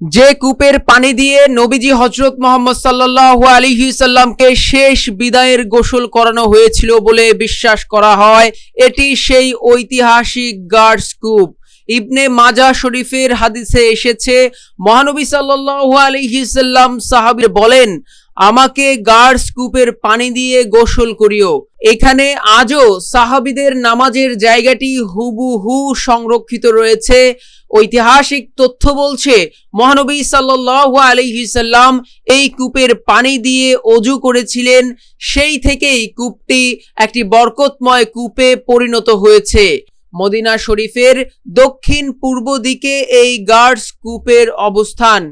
যে কূপের পানি দিয়ে নবীজি হজরত মোহাম্মদ সাল্লাহ আলিহি সাল্লামকে শেষ বিদায়ের গোসল করানো হয়েছিল বলে বিশ্বাস করা হয়। এটি সেই ঐতিহাসিক গার্ডস কূপ। ইবনে মাজা শরীফের হাদিসে এসেছে, মহানবী সাল্লাহ আলিহি সাল্লাম সাহাবির বলেন আমাকে গার্ডস কূপের পানি দিয়ে গোসল করিও। এখানে আজও সাহাবিদের নামাজের জায়গাটি হুবহু সংরক্ষিত রয়েছে। ঐতিহাসিক তথ্য বলছে, মহানবী সাল্লাহ আলহিসাল্লাম এই কূপের পানি দিয়ে অজু করেছিলেন। সেই থেকেই কূপটি একটি বরকতময় কূপে পরিণত হয়েছে। মদিনা শরীফের দক্ষিণ পূর্ব দিকে এই গার্ডস কূপের অবস্থান।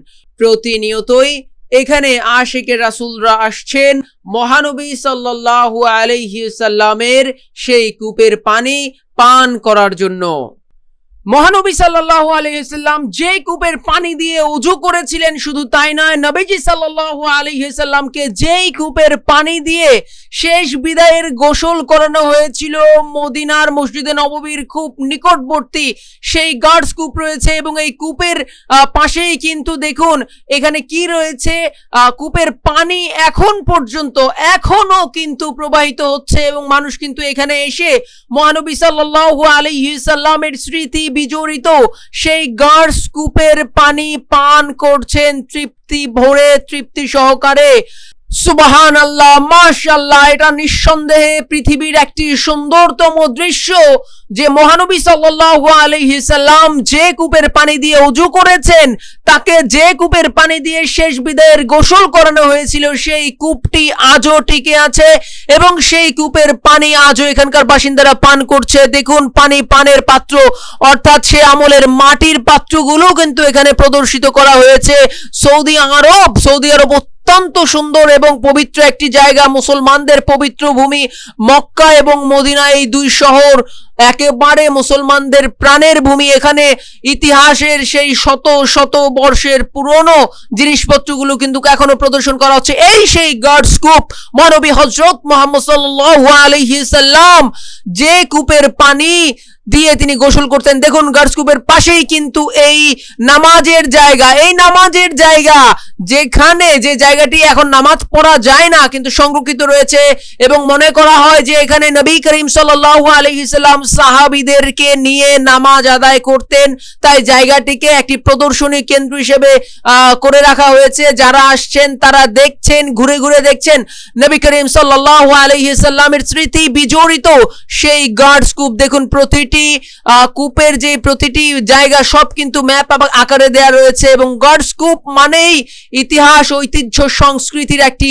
প্রতিনিয়তই এখানে আশিকে রাসুলরা আসছেন। মহানবী সাল্লাহ আলহিসাল্লামের সেই কূপের পানি পান করার জন্য। মহানবী সাল্লাল্লাহু আলাইহি সাল্লাম যে কূপের পানি দিয়ে উজু করেছিলেন, শুধু তাই নয়, নবীজি সাল্লাল্লাহু আলাইহি সাল্লামকে যেই কূপের পানি দিয়ে শেষ বিদায়ের গোসল করানো হয়েছিল, মদিনার মসজিদে নববীর খুব নিকটবর্তী সেই গার্ডস কূপ রয়েছে এবং এই কূপের পাশেই কিন্তু দেখুন, এখানে কি রয়েছে? কূপের পানি এখন পর্যন্ত এখনও কিন্তু প্রবাহিত হচ্ছে এবং মানুষ কিন্তু এখানে এসে মহানবী সাল্লাল্লাহু আলাইহি সাল্লামের স্মৃতি বিজড়িত। সেই গার্ডস কূপের পানি পান করছেন তৃপ্তি ভরে তৃপ্তি সহকারে। সুবাহান আল্লাহ মাশাল্লাহ এটা নিঃসন্দেহে পৃথিবীর একটি সুন্দরতম দৃশ্য যে মহানবী সাল্লাল্লাহু আলাইহি সাল্লাম যে কূপের পানি দিয়ে উজু করেছেন, তাকে যে কূপের পানি দিয়ে শেষ বিদায়ের গোসল করানো হয়েছিল, সেই কূপটি আজও টিকে আছে এবং সেই কূপের পানি আজও এখানকার বাসিন্দারা পান করছে। দেখুন, পানি পানের পাত্র, অর্থাৎ সে আমলের মাটির পাত্রগুলো কিন্তু এখানে প্রদর্শিত করা হয়েছে। সৌদি আরব সৌদি আরব অত্যন্ত সুন্দর এবং পবিত্র একটি জায়গা মুসলমানদের পবিত্র ভূমি মক্কা এবং মদিনা এই দুই শহর একেবারে মুসলমানদের প্রাণের ভূমি এখানে। ইতিহাসের সেই শত শত বর্ষের পুরনো জিনিসপত্রগুলো কিন্তু এখনও প্রদর্শন করা হচ্ছে। এই সেই গার্ড স্কুপ মহানবী হজরত মোহাম্মদ সাল্লাম যে কূপের পানি দিয়ে তিনি গোসল করতেন। দেখুন গার্ডসকুপের পাশেই কিন্তু এই নামাজের জায়গা। এই নামাজের জায়গা যেখানে, যে জায়গাটি এখন নামাজ পড়া যায় না, কিন্তু সংরক্ষিত রয়েছে এবং মনে করা হয় যে এখানে নবী করিম সাল্লাল্লাহু আলাইহি সাল্লাম সাহাবীদেরকে নিয়ে নামাজ আদায় করতেন। তাই জায়গাটিকে একটি প্রদর্শনী কেন্দ্র হিসেবে করে রাখা হয়েছে। যারা আসছেন, তারা দেখছেন, ঘুরে ঘুরে দেখছেন নবী করিম সাল্লাল্লাহু আলাইহি সাল্লামের স্মৃতি বিজড়িত সেই গার্ডস কূপ দেখুন, প্রতিটি কূপের যে প্রতিটি জায়গা সব কিন্তু ম্যাপ আকারে দেয়া রয়েছে এবং গার্ডস কূপ মানেই ইতিহাস, ঐতিহ্য, সংস্কৃতির একটি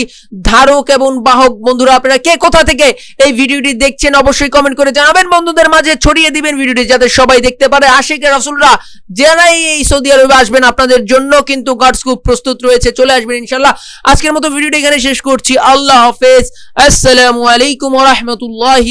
ধারক এবং বাহক। বন্ধুরা, আপনারা কে কোথা থেকে এই ভিডিওটি দেখছেন, অবশ্যই কমেন্ট করে জানাবেন। বন্ধুদের মাঝে ছড়িয়ে দিবেন ভিডিওটি যাতে সবাই দেখতে পারে। আশিকের রসুলরা যারাই এই সৌদি আরবে আসবেন আপনাদের জন্য কিন্তু গডস খুব প্রস্তুত রয়েছে। চলে আসবেন ইনশাল্লাহ আজকের মতো ভিডিওটি এখানে শেষ করছি। আল্লাহ হাফেজ। আসসালামু আলাইকুম রহমতুল্লাহ